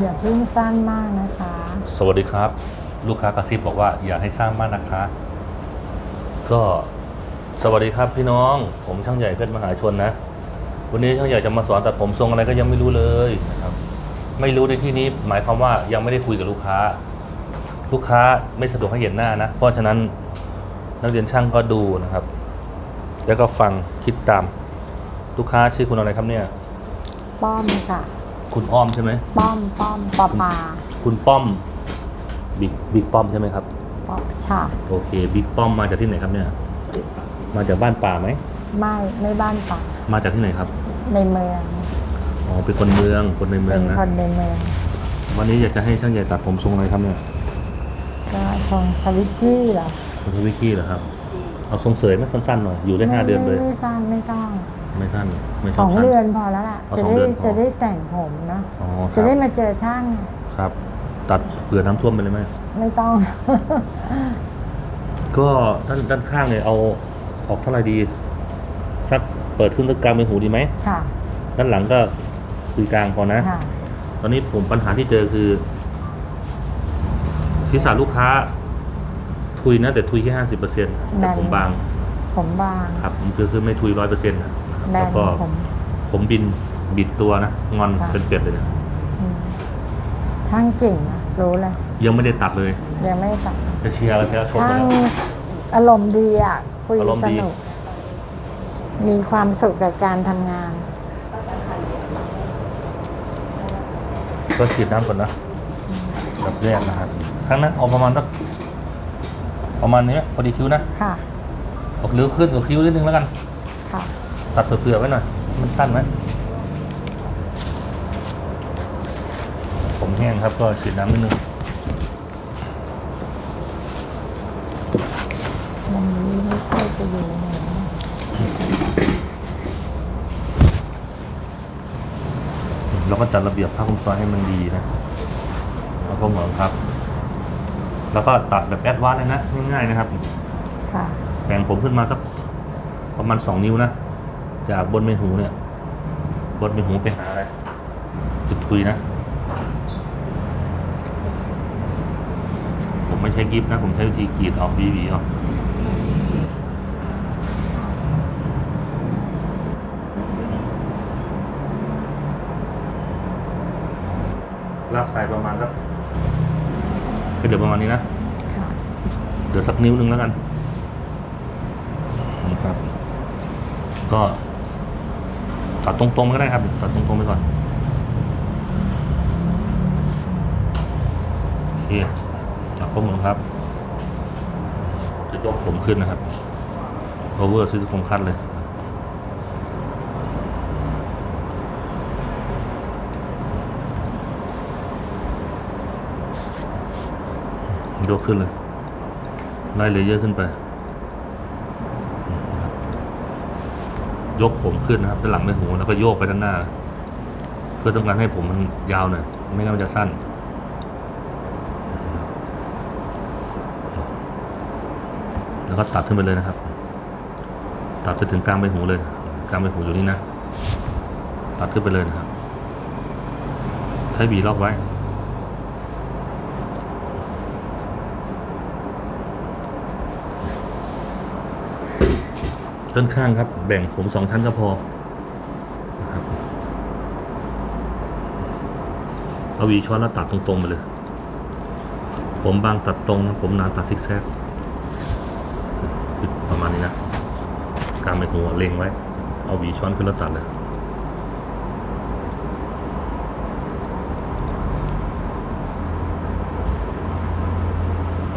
อย่าเพิ่งสั้นมากนะคะ สวัสดีครับ ลูกค้ากระซิบบอกว่าอย่าให้สร้างมากนะคะ ก็สวัสดีครับพี่น้อง ผมช่างใหญ่เพชรมหาชนนะ วันนี้ช่างใหญ่จะมาสอนตัดผมทรงอะไรก็ยังไม่รู้เลยนะครับ ไม่รู้ในที่นี้หมายความว่ายังไม่ได้คุยกับลูกค้า ลูกค้าไม่สะดวกให้เห็นหน้านะ เพราะฉะนั้นนักเรียนช่างก็ดูนะครับ แล้วก็ฟังคิดตาม ลูกค้าชื่อคุณอะไรครับเนี่ย ป้อมค่ะ คุณอ้อมใช่ไหมป้อมป้อมปอปาคุณป้อมบิ๊กบิ๊กป้อมใช่ไหมครับป้อมค่ะโอเคบิ๊กป้อมมาจากที่ไหนครับเนี่ย มาจากบ้านป่าไหมไม่ไม่บ้านป่ามาจากที่ไหนครับในเมืองอ๋อเป็นคนเมืองคนในเมืเป็องนนะคนในเมืองวันนี้อยากจะให้ช่างใหญ่ตัดผมทรงอะไรครับเนี่ยก็ทรงสวิตกี้เหรอทรงวิกกี้เหรอครับ เอาทรงเสยไหมสั้นๆหน่อยอยู่ได้ห้าเดือนเลย ไม่ไม่สั้นไม่ต้อง ไม่สั้นไม่ชสอบองสั้น เดือนพอแล้วล่ะ เอาจะสองได้เดือนพอ จะได้แต่งผมนะอ๋อคจะรับได้มาเจอช่างครับ ตัดเผื่อน้ำท่วมไปเลยไหมไม่ต้อง ก็ด้านด้านข้างเนี่ยเอาออกเท่าไหร่ดีสักเปิดขึ้นตะกลางเป็นหูดีไหมค่ะด้านหลังก็คือกลางพอนะ ค่ะ ตอนนี้ผมปัญหาที่เจอคือศีรษะลูกค้า ทุยนะแต่ทุยแค่ห้าสิบเปอร์เซ็นต์แต่ผมบางผมบาง ครับผมคือคือไม่ทุยร้อยเปอร์เซ็นต์ แบแล้วนก็ผม ผมบินบิดตัวนะงอนค่ะ เป็นเป็ดเลยนะอืมช่างเก่งนะรู้เลยยังไม่ได้ตัดเลย ยังไม่ตัดจะเชียร์แล้วเชียร์ชมช่าไปงแล้ว อารมณ์ดีอะ คุยอารมณ์สดี นุก มีความสุขกับการทำงาน ก็ฉีดน้ำก่อนนะแบบแรกนะครับครั้งนั้นเอาประมาณสักประมาณนี้ไหมพอดีคิ้วนะค่ะ ออกเร็วขึ้นกับคิ้วนิดนึงแล้วกัน ค่ะ ตัดเผื่อๆไว้หน่อย มันสั้นไหมผมแห้งครับก็ฉีดน้ำนิดนึงวันนี้ไม่ค่อยจะอยู่ไหนนะเราก็จัดระเบียบผ้าคลุมซอยให้มันดีนะ แล้วก็เหมือนครับ แล้วก็ตัดแบบแอดวานซ์เลยนะ ง่ายๆนะครับ ค่ะ แบ่งผมขึ้นมาสักประมาณสองนิ้วนะ จากบนใบหูเนี่ย บนใบหูไปหาอะไรจุดทุยนะ ผมไม่ใช้กิฟนะ ผมใช้วิธีกรีดออกบีบีออกลากสายประมาณสักก็เดี๋ยวประมาณนี้นะค่ะเดี๋ยวสักนิ้วหนึ่งแล้วกันนะครับ ก็ ตัดตรงๆก็ได้ครับ ตัดตรงๆไปก่อนโอเคจับข้อมือครับ จะยกผมขึ้นนะครับ over ซื้อผมคัดเลยยกขึ้นเลยไล่เลเยอร์ขึ้นไป ยกผมขึ้นนะครับด้านหลังไม่หูแล้วก็โยกไปด้านหน้า เพื่อต้องการให้ผมมันยาวหน่อยไม่งั้นมันจะสั้นแล้วก็ตัดขึ้นไปเลยนะครับ ตัดไปถึงกลางใบหูเลยกลางใบหูอยู่นี่นะ ตัดขึ้นไปเลยนะครับ ใช้บีล็อกไว้ ต้นข้างครับ แบ่งผมสองชั้นก็พอนะครับเอาวีช้อนแล้วตัดตรงๆไปเลย ผมบางตัดตรงนะผมหนาตัดซิกแซกประมาณนี้นะกางไปหัวเล็งไว้ เอาวีช้อนขึ้นแล้วตัดเลย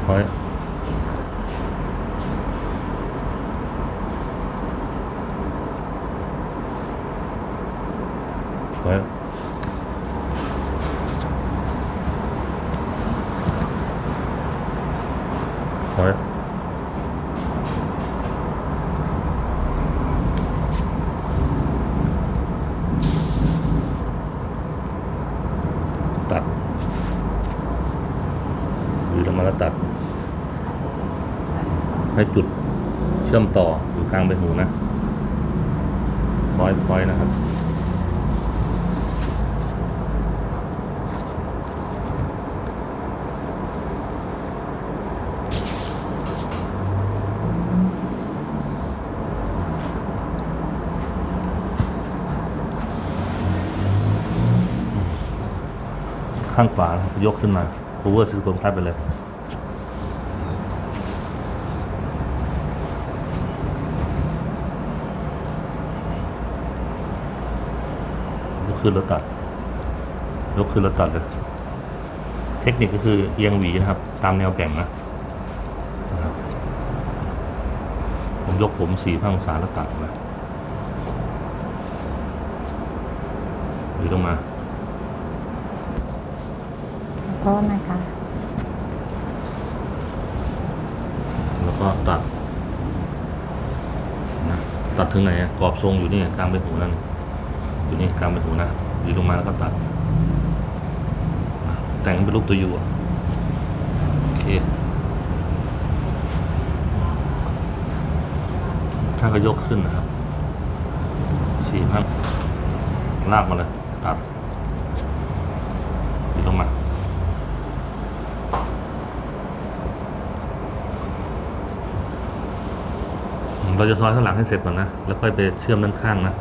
พอ เชื่อมต่ออยู่กลางใบหูนะร้อยพอยนะครับข้างขวา ยกขึ้นมา power ซิลิโคนพลาดไปเลย ขึ้นแล้วตัด ยกขึ้นแล้วตัดเลย เทคนิคก็คือเอียงหวีนะครับ ตามแนวแบ่งนะนะครับ ผมยกผมสี่พันองศาแล้วตัดนะหรือต้องมาขอโทษนะคะ แล้วก็ตัดนะตัดถึงไหนอะกรอบทรงอยู่นี่กลางใบหูนั่น อยู่นี่กลางใบหูนะหรือลงมาแล้วก็ตัด แต่งเป็นรูปตัวยูอะโอเค ถ้าก็ยกขึ้นนะครับสี่พันลากมาเลย ตัดหรือลงมาเราจะซอยข้างหลังให้เสร็จก่อนนะ แล้วค่อยไปเชื่อมด้านข้างนะ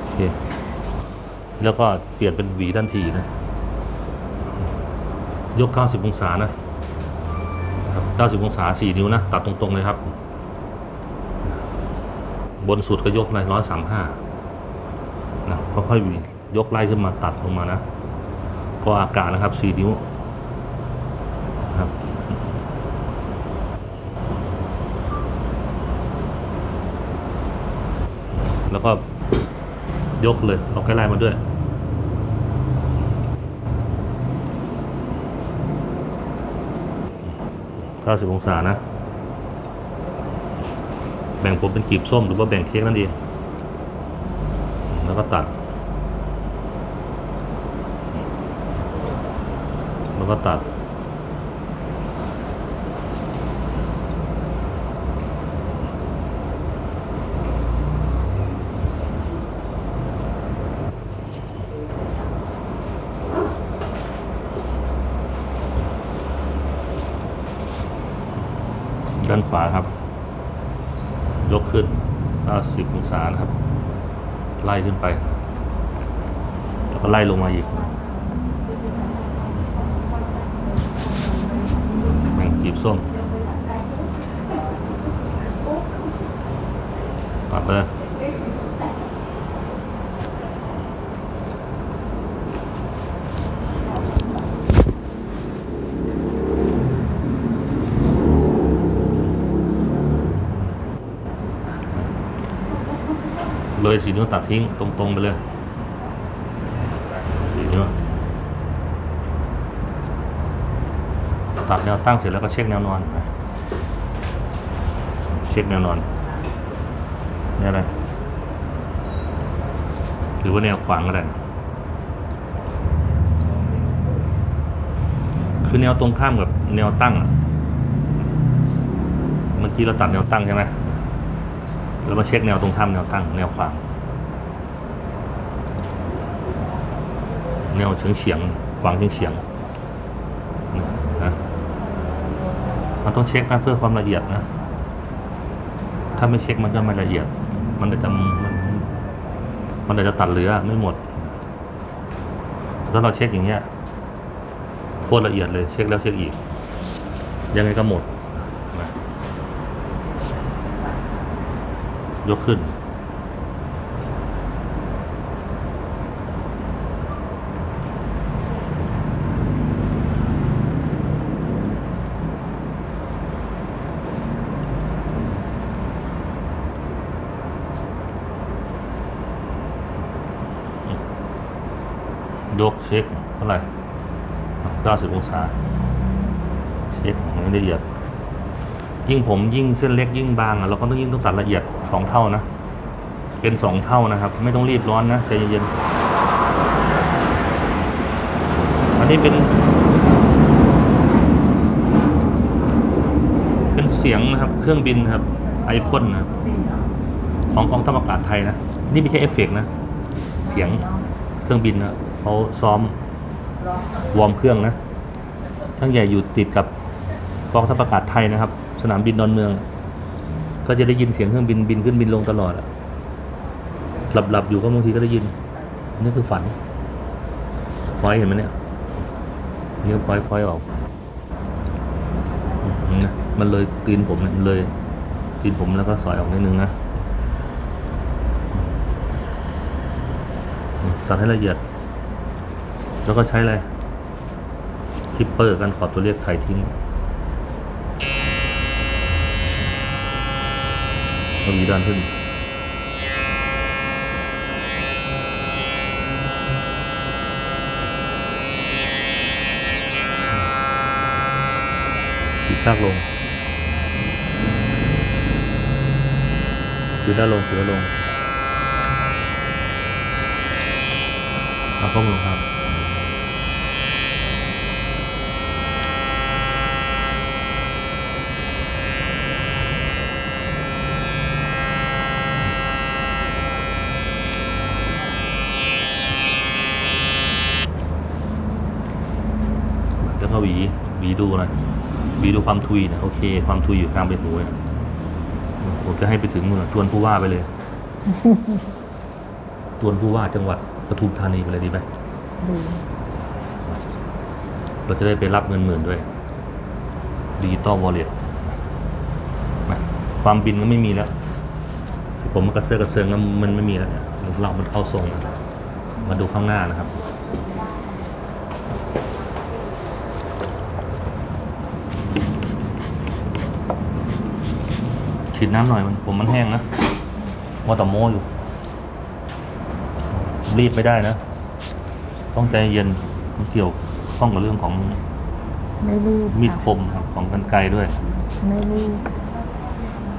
โอเค แล้วก็เปลี่ยนเป็นหวีด้านทีนะ ยก 90 องศานะ90 องศา 4 นิ้วนะ ตัดตรงๆเลยครับ บนสุดก็ยกเลย135นะค่อยๆหวียกไล่ขึ้นมาตัดลงมานะ ก็อากาศนะครับ 4 นิ้วครับแล้วก็ยกเลยเอาใกล้ไล่มาด้วย 90 องศานะ แบ่งผมเป็นกีบส้มหรือว่าแบ่งเค้กนั่นเองแล้วก็ตัด แล้วก็ตัด ด้านขวาครับ ยกขึ้น90องศานะครับ ไล่ขึ้นไป แล้วก็ไล่ลงมาอีกแบ่งกีบส้มตัดไปเลย เลยสีนิ้วตัดทิ้งตรงๆไปเลยสีนิ้วตัดแนวตั้งเสร็จแล้วก็เช็คแนวนอน เช็คแนวนอนนี่อะไรหรือว่าแนวขวางก็ได้คือแนวตรงข้ามกับแนวตั้งอะเมื่อกี้เราตัดแนวตั้งใช่ไหม แล้วมาเช็คแนวตรงข้ามแนวตั้งแนวขวาง แนวเฉียงเฉียงขวางเฉียงเฉียงนะมันต้องเช็คนะเพื่อความละเอียดนะ ถ้าไม่เช็คมันก็ไม่ละเอียด มันจจะมันมันอาจจะตัดเหลือไม่หมด ถ้าเราเช็คอย่างเงี้ยโคตรละเอียดเลยเช็คแล้วเช็คอีก ยังไงก็หมดนะ ยกขึ้น ยกเช็คเท่าไหร่90องศาเช็คให้ละเอียดยิ่งผมยิ่งเส้นเล็กยิ่งบางอะเราก็ต้องยิ่งต้องตัดละเอียด สองเท่านะ เป็นสองเท่านะครับ ไม่ต้องรีบร้อนนะใจเย็นๆอันนี้เป็น เป็นเสียงนะครับ เครื่องบินครับ ไอพ่นนะของกองทัพอากาศไทยนะ นี่ไม่ใช่เอฟเฟกต์นะ เสียงเครื่องบินนะเขาซ้อมวอร์มเครื่องนะทั้งใหญ่อยู่ติดกับกองทัพอากาศไทยนะครับ สนามบินดอนเมือง ก็จะได้ยินเสียงเครื่องบินบินขึ้นบินลงตลอดอะหลับๆอยู่ก็บางทีก็ได้ยิน นี่คือฝันขพอยเห็นไหมเนี่ยนิ้วพอยต์พอยออกมนะมันเลยตีนผมเนี่ยมันเลยตีนผมแล้วก็สอยออกนิดนึงนะตัดให้ละเอียด แล้วก็ใช้อะไรคลิปเปอร์กันขอบตัวเลขไถ่ทิ้าหวีด้านขึ้นขีดซากลง ขีดด้านลงขีดด้านลงเอา หวีดูน่อยหวีดูความทุยนะโอเค ความทุยอยู่กลางใบหูเนี่ยผมจะให้ไปถึงนู่นนะจวนผู้ว่าไปเลยจวนผู้ว่าจังหวัดปทุมธานีไปเลยดีไหมเราจะได้ไปรับเงินหมื่นด้วยดิจิตอลวอลเล็ตความบินก็ไม่มีแล้ว ผมมันกระเซาะกระเซิงแล้วมันไม่มีแล้วเรามันเข้าทรงมาดูข้างหน้านะครับ ฉีดน้ำหน่อยมันผมมันแห้งนะว่าแต่โมอยู่ รีบไม่ได้นะ ต้องใจเย็นมันเกี่ยวข้องกับเรื่องของไม่รีบมีดคค่ะมครับของกันไกลด้วย ไม่รีบ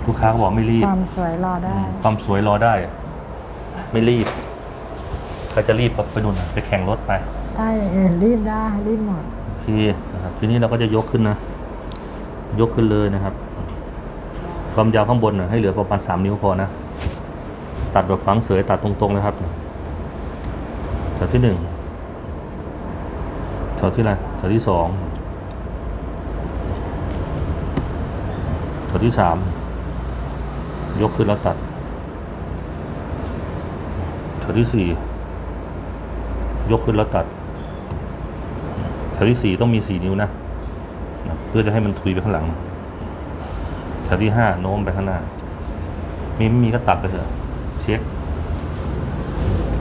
ลูกค้าก็บอกไม่รีบ ความสวยรอได้ ความสวยรอได้ ไม่รีบใครจะรีบก็ไปนู่นน่ะไปแข่งรถไป ได้เออรีบได้รีบหมด โอเคนะครับทีนี้เราก็จะยกขึ้นนะ ยกขึ้นเลยนะครับ ความยาวข้างบนให้เหลือประมาณสามนิ้วพอนะ ตัดแบบฝังเสยตัดตรงๆนะครับแถวที่หนึ่งแถวที่อะไรแถวที่สองแถวที่สามยกขึ้นแล้วตัดแถวที่สี่ยกขึ้นแล้วตัดแถวที่สี่ต้องมีสี่นิ้วนะนะ เพื่อจะให้มันทุยไปข้างหลัง แถวที่ห้าโน้มไปข้างหน้า มีไม่มีก็ตัดไปเถอะ เช็ค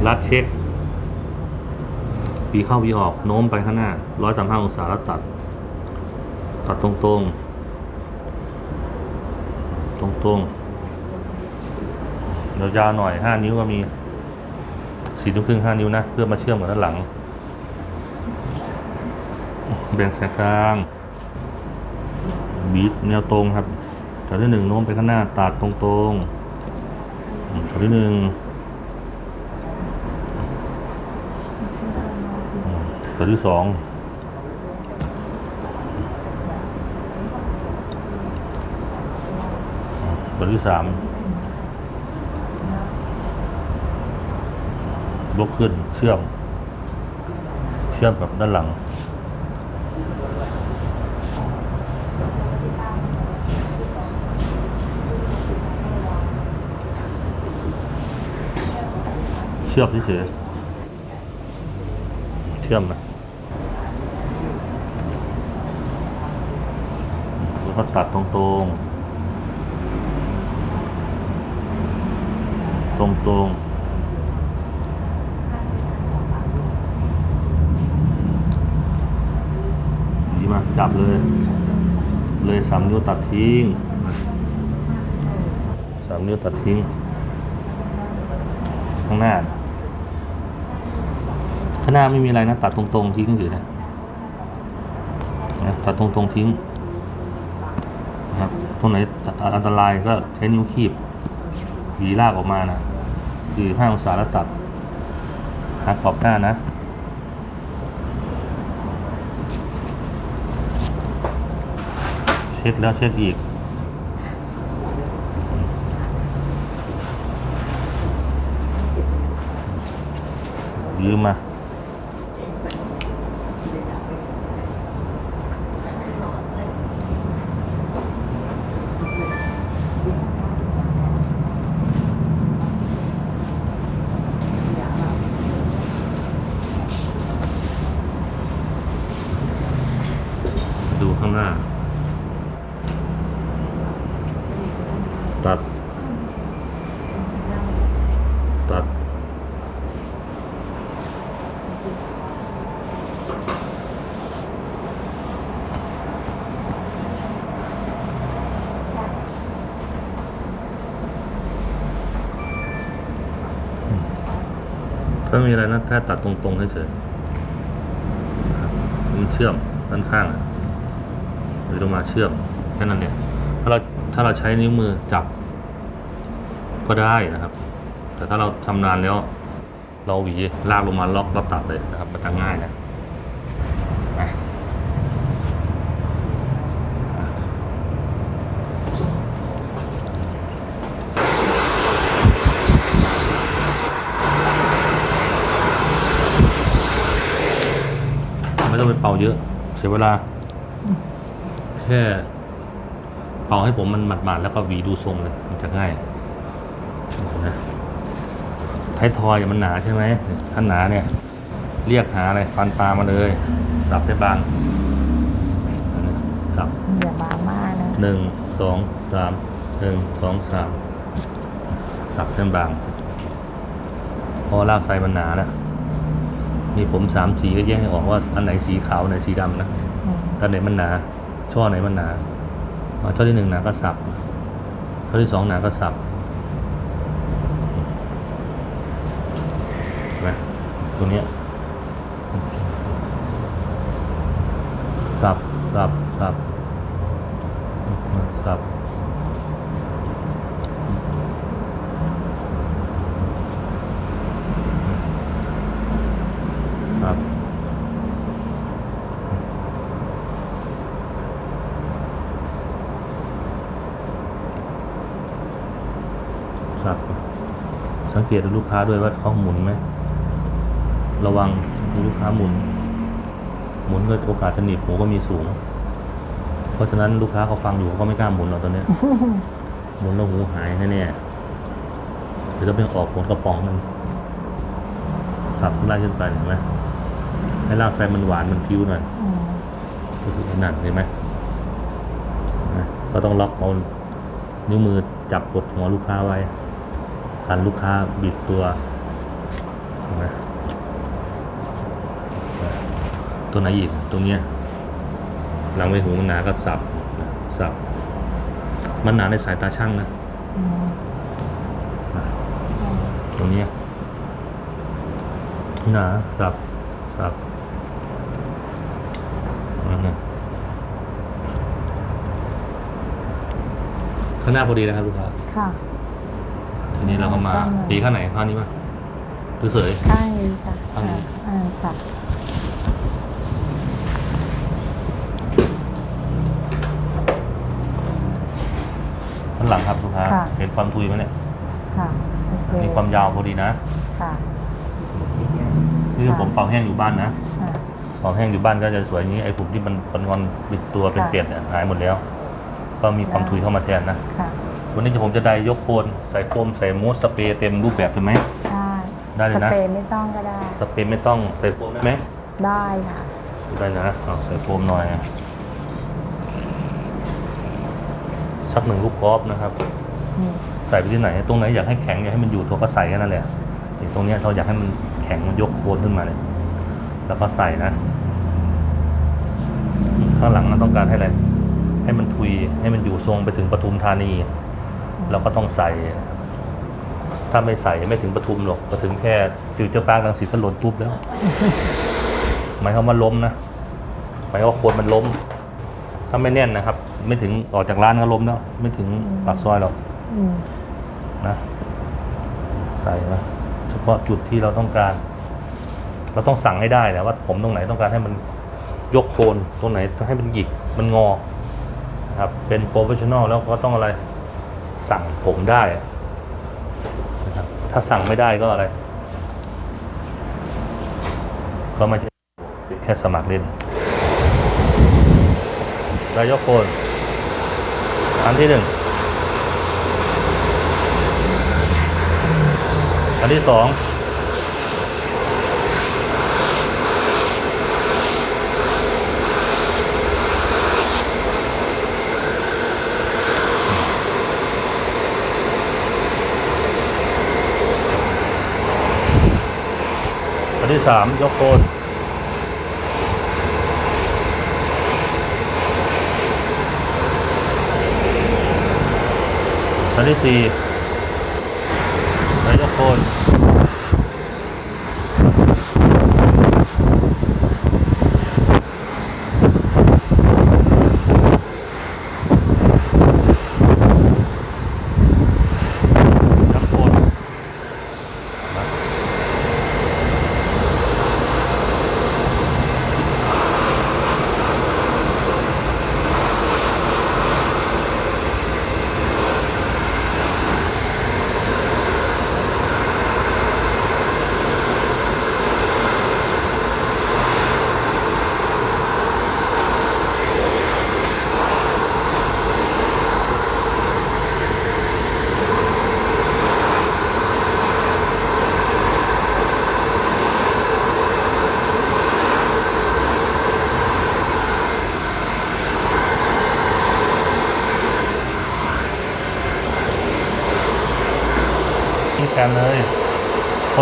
รัดเช็คปีเข้าปีออกโน้มไปข้างหน้าร้อยสามห้าองศาแล้วตัด ตัดตรงตรงตรงตรงๆยาวหน่อยห้านิ้วก็มีสี่นิ้วครึ่งห้านิ้วนะ เพื่อมาเชื่อมกับด้านหลัง แบ่งสายกลางบีทแนวตรงครับ แถวที่หนึ่งโน้มไปข้างหน้าตัดตรงตรงๆอืมแถวที่หนึ่งอืมแถวที่สองอืมแถวที่สามยกขึ้นเชื่อม เชื่อมกับด้านหลัง เชื่อมเฉยเชื่อมนะแล้วก็ตัดตรงๆ ตรงๆดีมากจับเลย เลยสามนิ้วตัดทิ้งสามนิ้วตัดทิ้ง ข้างหน้า ข้างหน้าไม่มีอะไรนะ ตัดตรงๆทิ้งอยู่นะนะตัดตรงๆทิ้งนะครับตรงไหนอันตรายก็ใช้นิ้วคีบหวีลากออกมานะคือห้าองศาแล้วตัดหาขอบหน้านะเช็คแล้วเช็คอีกยืมมา หน้า ตัด ตัด ก็มีอะไรนะแค่ตัดตรงๆเฉยๆมันเชื่อมด้านข้างอะ หรือลงมาเชื่อมแค่นั้นเนี่ยถ้าเราถ้าเราใช้นิ้วมือจับก็ได้นะครับ แต่ถ้าเราชำนาญแล้ว เราหวีลากลงมาล็อกแล้วตัดเลยนะครับมันจะง่ายนะไม่ต้องไปเป่าเยอะ เสียเวลา ค่เป่าให้ผมมันหมาดๆแล้วก็หวีดูทรงเลย มันจะง่ายนะท้ายทอยมันหนาใช่ไหมถ้าหนาเนี่ย เรียกหาอะไรฟันปลามาเลย สับให้บางอันนี้สับอย่าบางมากนะหนึ่งสองสามหนึ่งสองสามสับเส้นบางเพอรากไซมันหนาแล้วมีผมสามสีก็แยกให้ออกว่าอันไหนสีขาวอันไหนสีดำนะอืมอันไหนมันหนา ช่อไหนมันหนาช่อที่หนึ่งหนาก็สับช่อที่สองหนาก็สับนไหมตรงเนี้ยสับสับสับ สับ สับ สัง เกตดูลูกค้าด้วยว่าเขาหมุนไหมระวังดูลูกค้าหมุน หมุนก็โอกาสจะหนีบหูก็มีสูง เพราะฉะนั้นลูกค้าเขาฟังอยู่เขาไม่กล้าหมุนหรอกตอนนี้หมุนแล้วหูหายแน่ๆเดี๋ยวจะเป็นออกผลกระป๋องมันสับไล่ขึ้นไปเห็นไหมให้รากไซมันหวานมันพิ้วหน่อยก็คือขนาดเห็นไหมก็ต้องล็อกเอานิ้วมือจับกดหัวลูกค้าไว้ กันลูกค้าบิดตัวเห็นไหมตัวไหนอีกตรงเนี้ยหลังใบหูมันหนาก็สับสับ มันหนาในสายตาช่างนะอืมตรงเนี้ยหนาสับสับอืมข้างหน้าพอดีนะครับลูกค้าค่ะ ทีนี้เราก็มาข้างหนึ่งตีข้างไหนข้างนี้มาดูเสยข้างนี้ค่ะข้างนี้ อ่าค่ะข้างหลังครับลูกค้าค่ะ เห็นความทุยไหมเนี่ยค่ะโอเคมีความยาวพอดีนะค่ะนี่คือผมเป่าแห้งอยู่บ้านนะอ่า เป่าแห้งอยู่บ้านก็จะสวยอย่างนี้ไอ้ผมที่มันคอนๆบิดตัวเป็นค่ะ เปลี่ยนเนี่ยหายหมดแล้ว ก็มีความทุยเข้ามาแทนนะ ค่ะ วันนี้ผมจะได้ยกโคนใส่โฟมใส่มูสสเปรย์เต็มรูปแบบเลยไหม ได้ได้เลยนะ สเปรย์ไม่ต้องก็ได้ สเปรย์ไม่ต้องใส่โฟมได้ไหม ได้ค่ะ ได้นะเอาใส่โฟมหน่อย สักหนึ่งลูกกอล์ฟนะครับอืมใส่ไปที่ไหน ตรงไหนอยากให้แข็งอยากให้มันอยู่ตัวก็ใส่แค่นั้นแหละนี่ตรงเนี้ยเราอยากให้มันแข็งมันยกโคนขึ้นมาเลย แล้วก็ใส่นะ ข้างหลังเราต้องการให้อะไร ให้มันทุยให้มันอยู่ทรงไปถึงปทุมธานี เราก็ต้องใส่ ถ้าไม่ใส่ไม่ถึงปทุมหรอกก็ถึงแค่ฟิวเจอร์พาร์คลังสิตก็หล่นตุ๊บแล้ว หมายความว่าล้มนะหมายความว่าโคนมันล้ม ถ้าไม่แน่นนะครับ ไม่ถึงออกจากร้านก็ล้มแล้ว ไม่ถึงปากซอยหรอกนะใส่มาเฉพาะจุดที่เราต้องการ เราต้องสั่งให้ได้นะว่า ผมตรงไหนต้องการให้มันยกโคนตรงไหนต้องให้มันหยิกมันงอครับเป็นโปรเฟชชั่นอลแล้วก็ต้องอะไร สั่งผมได้นะครับถ้าสั่งไม่ได้ก็อะไร ก็ไม่ใช่แค่สมัครเล่นรายกโคนอันที่หนึ่งอันที่สอง ที่สามยกโคนชั้นที่สี่ยกโคน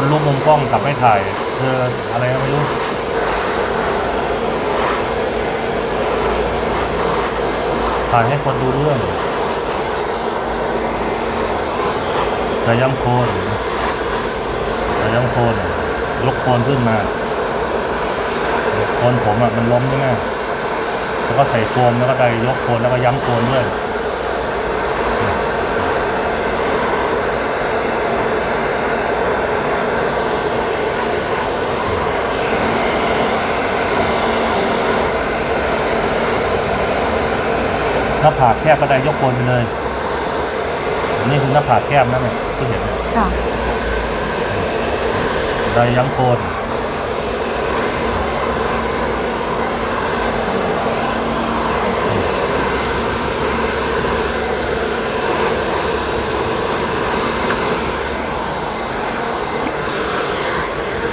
คนลุกมุมกล้องกลับไม่ถ่ายเธออะไรก็ไม่รู้ถ่ายให้คนดูเรื่องจะย้ำโคนจะย้ำโคนยกโคนขึ้นมาโคนผมอะมันล้มใช่ไหมแล้วก็ใส่โฟมแล้วก็ได้ยกโคนแล้วก็ย้ำโคนด้วย หน้าผากแคบก็ได้ยกโคนไปเลย นี่คือหน้าผากแคบนะเนี่ยที่เห็นเนี่ยค่ะได้ยั้งโคน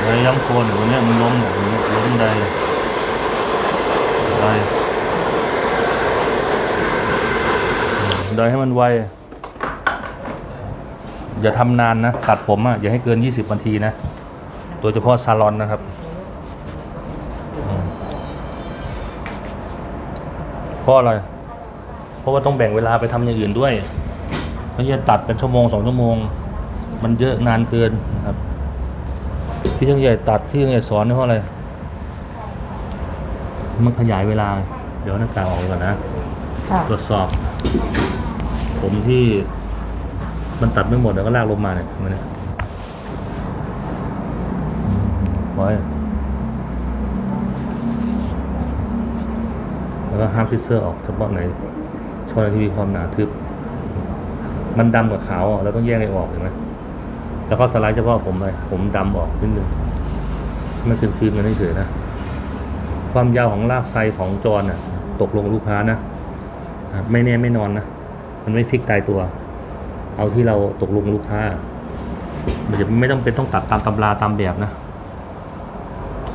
ได้ยั้งโคนอยู่เนี่ยมันล้มอยู่เนี่ยล้มได้ได้ ได้ให้มันไว อย่าทำนานนะ ตัดผมอะอย่าให้เกิน 20นาทีนะ โดยเฉพาะซาลอนนะครับอืมเพราะอะไร เพราะว่าต้องแบ่งเวลาไปทำอย่างอื่นด้วย ไม่ใช่ตัดเป็นชั่วโมงสองชั่วโมง มันเยอะนานเกินนะครับที่ช่างใหญ่ตัดที่ช่างใหญ่สอนนี่เพราะอะไร มันขยายเวลา เดี๋ยวหน้ากากออกก่อนนะค่ะตรวจสอบ ผมที่มันตัดไม่หมดแล้วก็ลากลงมาเนี่ยเห็นเนี่ยไว้แล้วก็ห้ามฟิสเซอร์ออกเฉพาะไหนช่องไหนที่มีความหนาทึบ มันดำกับขาวอะเราต้องแยกให้ออกเห็นไหมแล้วก็สไลด์เฉพาะผมเลยผมดำออกนิดนึงไม่คืนคืนกันเฉยๆนะ ความยาวของลากไซของจรน่ะ ตกลงลูกค้านะ ไม่แน่ไม่นอนนะ มันไม่ฟิกตายตัว เอาที่เราตกลงลูกค้า มันจะไม่ต้องเป็นต้องตัดตามตำราตามแบบนะ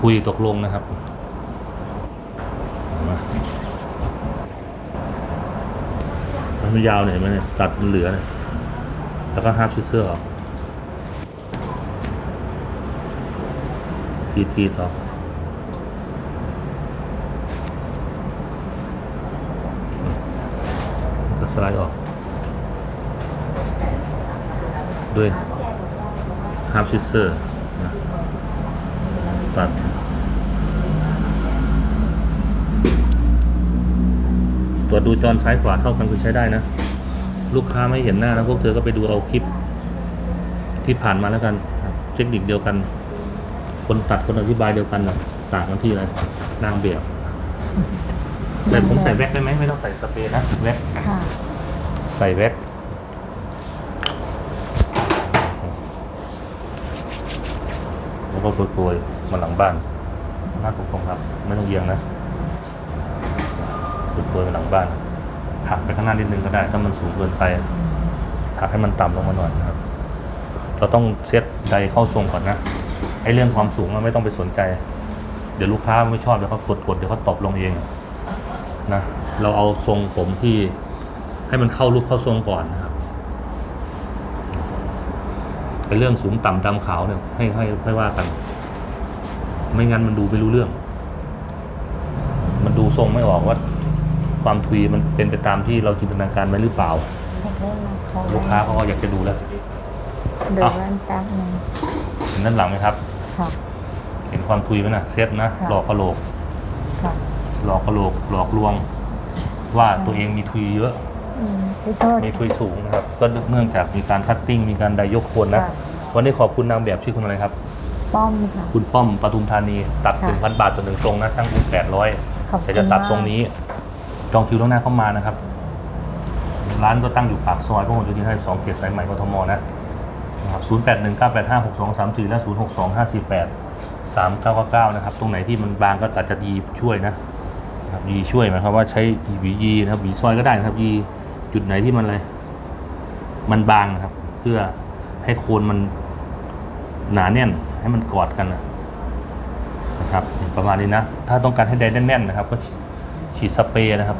คุยตกลงนะครับมันยาวหน่อยไหมเนี่ยตัดมันเหลือเนี่ยแล้วก็ห้ามชิดเสื้อออกทีทีต่อกสไลด์ออก ด้วยฮาร์ปซิสเซอร์นะตัดตรวจดูจอซ้ายขวาเท่ากันคือใช้ได้นะ ลูกค้าไม่เห็นหน้านะพวกเธอก็ไปดูเอาคลิป ที่ผ่านมาแล้วกันครับเทคนิคเดียวกัน คนตัดคนอธิบายเดียวกันนะต่างกันที่อะไรนางแบบแต่ผมใส่แว็กได้ไหมไม่ต้องใส่สเปรย์นะแว็กค่ะใส่แว็ก แล้วก็โปรยๆมาหลังบ้านหน้าตรงๆครับ ไม่ต้องเอียงนะโปรยๆมาหลังบ้านหักไปข้างหน้านิดนึงก็ได้ ถ้ามันสูงเกินไปหักให้มันต่ำลงมาหน่อยนะครับ เราต้องเซตใดเข้าทรงก่อนนะไอ้เรื่องความสูงเราไม่ต้องไปสนใจ เดี๋ยวลูกค้าไม่ชอบเดี๋ยวเขากดกดๆเดี๋ยวเขาตบลงเองนะเราเอาทรงผมที่ให้มันเข้ารูปเข้าทรงก่อนนะครับ ไอ้เรื่องสูงต่ำดำขาวเนี่ยให้ให้ให้ว่ากัน ไม่งั้นมันดูไม่รู้เรื่อง มันดูทรงไม่ออกว่า ความทุยมันเป็นไปตามที่เราจินตนาการไว้หรือเปล่า ลูกค้าเขาก็อยากจะดูแล้วดูเอ้าแว่นแป๊บหนึงเห็นด้านหลังไหมครับค่ะเห็นความทุยไหมนะเซตนะค่ะหลอกกระโหลกค่ะหลอกกระโหลกหลอกลวง ว่าตัวเองมีทุยเยอะ อืมพี่โทษ มีทุยสูงนะครับ ก็เนื่องจากมีการคัตติ้งมีการไดยกโคนนะค่ะ วันนี้ขอบคุณนางแบบชื่อคุณอะไรครับ ป้อมค่ะ คุณป้อมปทุมธานีตัดค่ะถึงพันบาทต่อหนึ่งทรงนะช่างคุณแปดร้อยขอบคุณ แต่จะตัดมากทรงนี้จองคิวล่วงหน้าเข้ามานะครับ ร้านก็ตั้งอยู่ปากซอยพระหลโยธิน52เขตสายใหม่กทมนะนะครับ081 985 6234 และ 062 548 3999 นะครับ ตรงไหนที่มันบางก็อาจจะยีช่วยนะนะครับยีช่วยหมายความว่าใช้หวียีนะครับหวีซอยก็ได้นะครับยี จุดไหนที่มันอะไร มันบางนะครับ เพื่อให้โคนมันหนาแน่น ให้มันกอดกันนะนะครับ ประมาณนี้นะ ถ้าต้องการให้ได้แน่นๆนะครับ ก็ฉีดสเปรย์นะครับ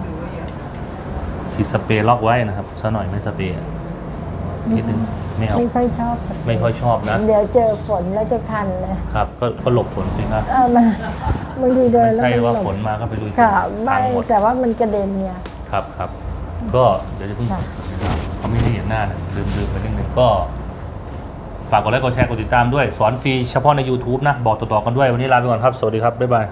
ฉีดสเปรย์ล็อกไว้นะครับซะหน่อยไม่สเปรย์นิดนึงไม่เอาไม่ค่อยชอบ ไม่ค่อยชอบนะ เดี๋ยวเจอฝนแล้วจะคันเลยครับ ก็ก็หลบฝนสิครับเอามาบางทีเดินไม่แล้วใช่มันว่าหลบฝนมาก็ไปลุยฝนค่ะพัไม่งหมดแต่ว่ามันกระเด็นเนี่ย ครับครับ ก็เดี๋ยวจะเพิ่งเขาไม่ได้เห็นหน้านะลืมลืมไปนิดนึงก็ ฝากกดไลค์กดแชร์กดติดตามด้วย สอนฟรีเฉพาะใน YouTube นะ บอกต่อๆกันด้วย วันนี้ลาไปก่อนครับ สวัสดีครับ บ๊ายบาย